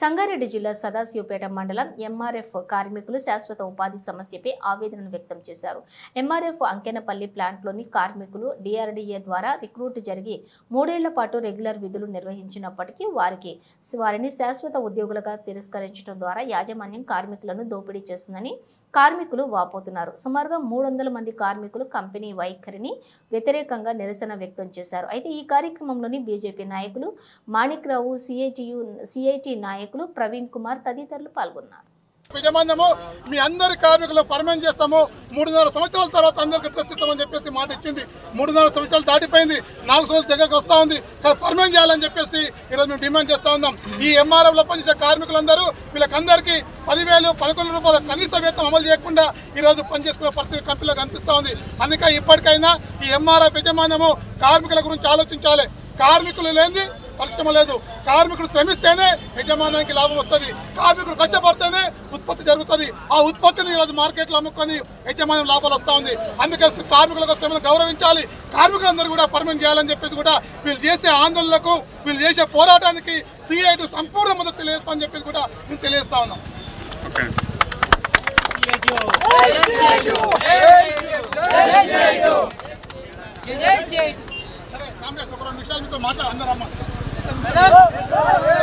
సంగారెడ్డి జిల్లా సదాశివపేట మండలం ఎంఆర్ఎఫ్ కార్మికులు శాశ్వత ఉపాధి సమస్యపై ఆవేదనను వ్యక్తం చేశారు. ఎంఆర్ఎఫ్ అంకెనపల్లి ప్లాంట్లోని కార్మికులు డిఆర్డీఏ ద్వారా రిక్రూట్ జరిగి మూడేళ్ళ పాటు రెగ్యులర్ విధులు నిర్వహించినప్పటికీ వారికి వారిని శాశ్వత ఉద్యోగులుగా తిరస్కరించడం ద్వారా యాజమాన్యం కార్మికులను దోపిడీ చేస్తుందని కార్మికులు వాపోతున్నారు. సుమారుగా మూడు వందల మంది కార్మికులు కంపెనీ వైఖరిని వ్యతిరేకంగా నిరసన వ్యక్తం చేశారు. అయితే ఈ కార్యక్రమంలోని బీజేపీ నాయకులు మాణిక్రావు సిఐటియు సిఐటి నాయకులు ప్రవీణ్ కుమార్ తదితరులు పాల్గొన్నారు. యజమాన్యము మీ అందరి కార్మికులు పర్మనెంట్ చేస్తాము. మూడున్నర సంవత్సరాల తర్వాత అందరికి డ్రెస్ ఇస్తామని చెప్పేసి మాట ఇచ్చింది. మూడున్నర సంవత్సరాలు దాటిపోయింది. నాలుగు సంవత్సరాలు దగ్గరకు వస్తూ ఉంది. కానీ పర్మనెంట్ చేయాలని చెప్పేసి ఈరోజు మేము డిమాండ్ చేస్తూ ఉన్నాం. ఈ ఎంఆర్ఎఫ్లో పనిచేసే కార్మికులందరూ వీళ్ళకందరికీ పదివేలు పదకొండు రూపాయల కనీస వేతనం అమలు చేయకుండా ఈరోజు పనిచేసుకునే పరిస్థితి కంపెనీలో కనిపిస్తూ ఉంది. అందుకే ఇప్పటికైనా ఈ ఎంఆర్ఎఫ్ యజమాన్యము కార్మికుల గురించి ఆలోచించాలి. కార్మికులు లేని పరిశ్రమ లేదు. కార్మికుడు శ్రమిస్తేనే యజమానానికి లాభం వస్తుంది. కార్మికుడు కష్టపడితేనే ఉత్పత్తి జరుగుతుంది. ఆ ఉత్పత్తిని ఈరోజు మార్కెట్లో అమ్ముకొని యజమానం లాభాలు వస్తూ ఉంది. అందుకే కార్మికులకు శ్రమను గౌరవించాలి. కార్మికులందరూ కూడా పర్మనెంట్ చేయాలని చెప్పేసి కూడా వీళ్ళు చేసే ఆందోళనలకు వీళ్ళు చేసే పోరాటానికి సిఐటి సంపూర్ణ మద్దతు తెలియజేస్తామని చెప్పేసి కూడా మేము తెలియజేస్తా ఉన్నాం. సరే కాంగ్రెస్ ఒక రెండు నిమిషాలు మీతో మాట్లాడు అందరూ అమ్మ ¡Vamos!